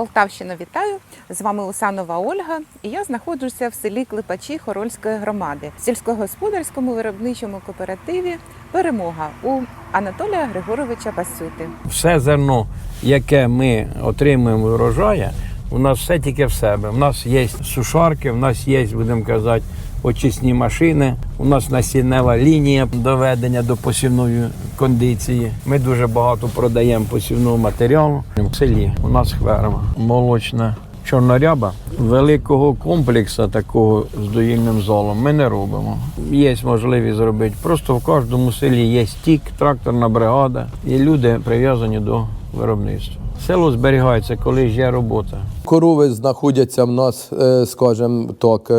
Полтавщина, вітаю! З вами Усанова Ольга, і я знаходжуся в селі Клипачі Хорольської громади в сільськогосподарському виробничому кооперативі Перемога у Анатолія Григоровича Басюти. Все зерно, яке ми отримуємо урожая, у нас все тільки в себе. У нас є сушарки, у нас є, будемо казати, очисні машини, у нас насіннева лінія доведення до посівної кондиції. Ми дуже багато продаємо посівного матеріалу. В селі у нас ферма молочна. Чорноряба великого комплексу такого з доїльним золом ми не робимо. Є можливість зробити. Просто в кожному селі є стік, тракторна бригада, і люди прив'язані до виробництва. Село зберігається, коли є робота. Корови знаходяться в нас, е, скажімо так, е,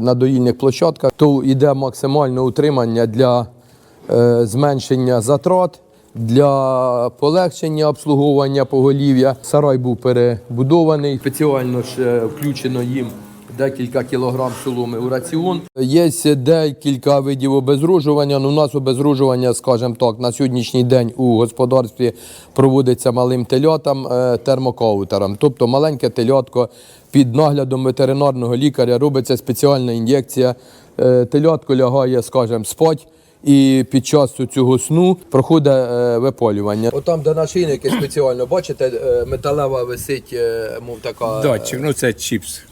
на доїльних площадках, то йде максимальне утримання для е, зменшення затрат, для полегшення обслуговування поголів'я. Сарай був перебудований, спеціально ж включено їм. Декілька кілограм соломи у раціон. Є декілька видів обезружування. Ну, у нас обезружування, скажімо так, на сьогоднішній день у господарстві проводиться малим телятам е, термокаутером. Тобто маленьке телятко під наглядом ветеринарного лікаря робиться спеціальна ін'єкція. Е, Телятко лягає, скажімо, спать. І під час цього сну проходить е, випалювання. Отам, де нашийники спеціально, бачите, е, металева висить, мов така. Датчик, ну це чіпс.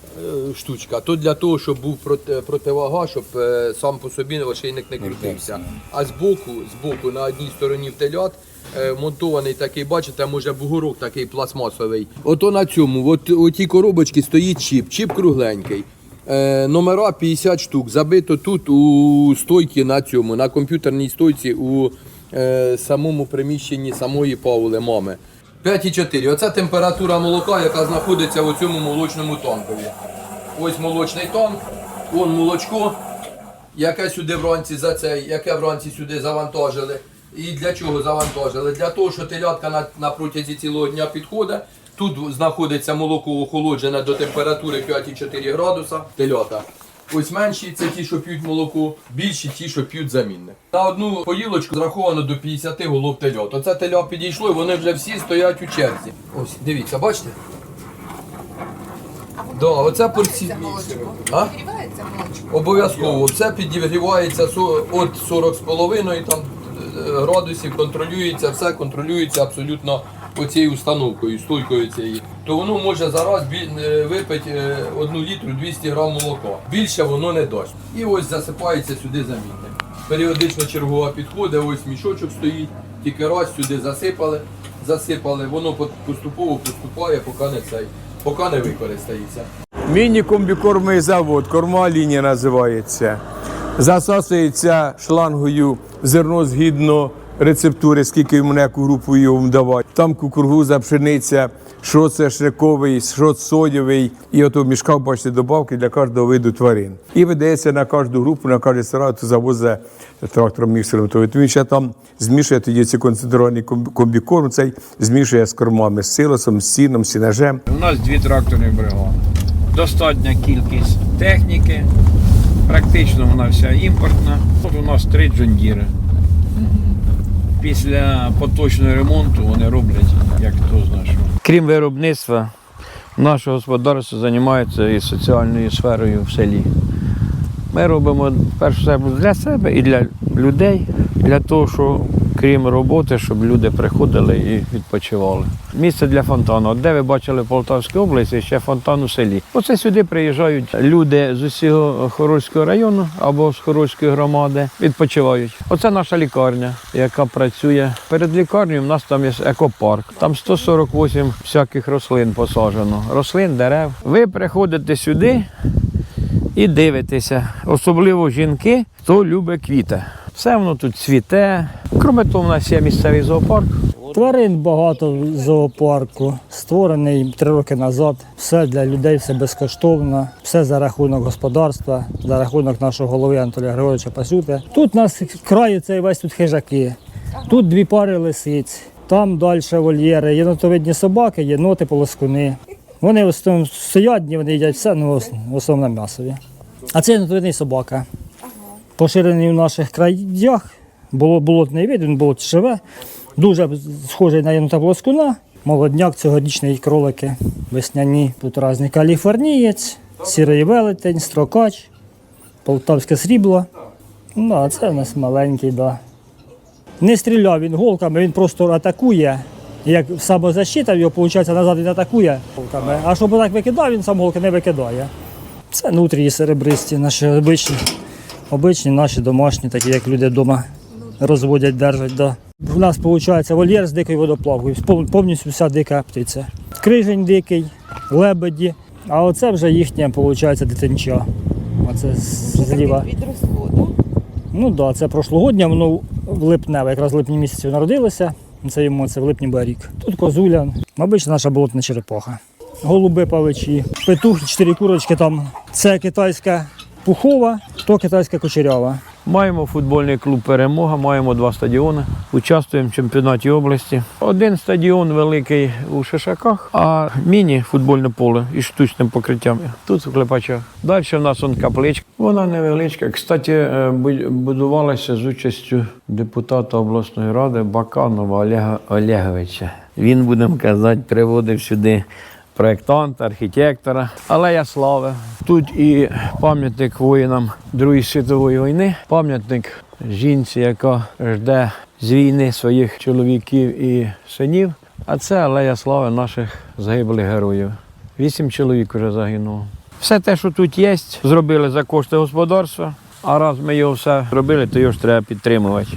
Е, штучка. То для того, щоб був противага, щоб е, сам по собі ошейник не крутився. А збоку, збоку на одній стороні в телят е, монтований такий, бачите, може бугорок такий пластмасовий. Ото на цьому, от у тій коробочці стоїть чіп, чіп кругленький. Е, номера 50 штук. Забито тут у стойці на цьому, на комп'ютерній стойці у е, самому приміщенні самої Паули мами. 5,4. Оце температура молока, яка знаходиться у цьому молочному танкові. Ось молочний танк, вон молочко, яке сюди вранці за цей, яке вранці сюди завантажили. І для чого завантажили? Для того, що телятка на, на протязі цілого дня підходить. Тут знаходиться молоко охолоджене до температури 5,4 градуса. Телята. Ось менші це ті, що п'ють молоко, більші ті, що п'ють замінне. На одну поїлочку зраховано до 50 голов тельот. Оце теля підійшло і вони вже всі стоять у черзі. Ось, дивіться, бачите? Да, оце порція. А? Обов'язково. Все підігрівається со- від 40,5 там е, градусів, контролюється, все контролюється абсолютно оцією установкою, стойкою цією. То воно може зараз е, випити е, 1 літру 200 грам молока. Більше воно не дасть. І ось засипається сюди замінне. Періодично чергова підходить, ось мішочок стоїть, тільки раз сюди засипали, засипали, воно поступово поступає, поки не цей, поки не використається. Міні-комбікормовий завод, корма лінія називається. Засасується шлангою зерно згідно рецептури, скільки йому на яку групу йому давати. Там кукуруза, пшениця, що це шриковий, що соєвий. І ото в мішках, бачите, добавки для кожного виду тварин. І видається на кожну групу, на кожен сарай, то завозить трактором міксером. То він ще там змішує тоді ці концентровані комбікорм, цей змішує з кормами, з силосом, з сіном, сінажем. У нас дві тракторні бригади. Достатня кількість техніки. Практично вона вся імпортна. Тут у нас три джондіри. Після поточного ремонту вони роблять, як хто знає. Крім виробництва, наше господарство займається і соціальною сферою в селі. Ми робимо перш все для себе і для людей, для того, що крім роботи, щоб люди приходили і відпочивали. Місце для фонтану. От Де ви бачили в Полтавській області, ще фонтан у селі. Оце сюди приїжджають люди з усього Хорольського району або з Хорольської громади, відпочивають. Оце наша лікарня, яка працює. Перед лікарнею в нас там є екопарк. Там 148 всяких рослин посаджено. Рослин, дерев. Ви приходите сюди і дивитеся. Особливо жінки, хто любить квіти. Все воно тут цвіте. Кроме того, в нас є місцевий зоопарк. Тварин багато в зоопарку, створений три роки назад. Все для людей, все безкоштовно, все за рахунок господарства, за рахунок нашого голови Анатолія Григоровича Пасюти. Тут у нас краю цей весь тут хижаки. Тут дві пари лисиць, там далі вольєри, єнотовидні собаки, єноти, полоскуни. Вони в основному стоять, вони їдять все, ну в основному м'ясові. А це єнотовидний собака. Поширений в наших краях, було болотний вид, він болот живе, дуже схожий на єнота полоскуна. Молодняк цьогорічний кролики весняні. Тут каліфорнієць, сірий велетень, строкач, полтавське срібло. Ну, це у нас маленький, да. Не стріляв він голками, він просто атакує. Як самозащита, його виходить, назад він атакує голками. А щоб так викидав, він сам голки не викидає. Це нутрії серебристі, наші обичні. Обичні наші домашні, такі як люди вдома розводять, держать. Да. У нас виходить вольєр з дикою водоплавкою, повністю вся дика птиця. Крижень дикий, лебеді. А оце вже їхнє, виходить, дитинча. Оце зліва. Ну так, да, це прошлогоднє, воно в липневе, якраз в липні місяці народилося. Це йому це в липні був рік. Тут козуля, мабуть, наша болотна черепаха. Голуби павичі, петух, чотири курочки там. Це китайська пухова, то китайська кучерява. Маємо футбольний клуб Перемога, маємо два стадіони. Участвуємо в чемпіонаті області. Один стадіон великий у Шишаках, а міні-футбольне поле із штучним покриттям. Тут в Клепачах. Далі в нас он капличка. Вона невеличка. Кстати, е, будувалася з участю депутата обласної ради Баканова Олега Олеговича. Він, будемо казати, приводив сюди проєктанта, архітектора, алея слави. Тут і пам'ятник воїнам Другої світової війни, пам'ятник жінці, яка жде з війни своїх чоловіків і синів. А це алея слави наших загиблих героїв. Вісім чоловік вже загинуло. Все те, що тут є, зробили за кошти господарства. А раз ми його все зробили, то його ж треба підтримувати.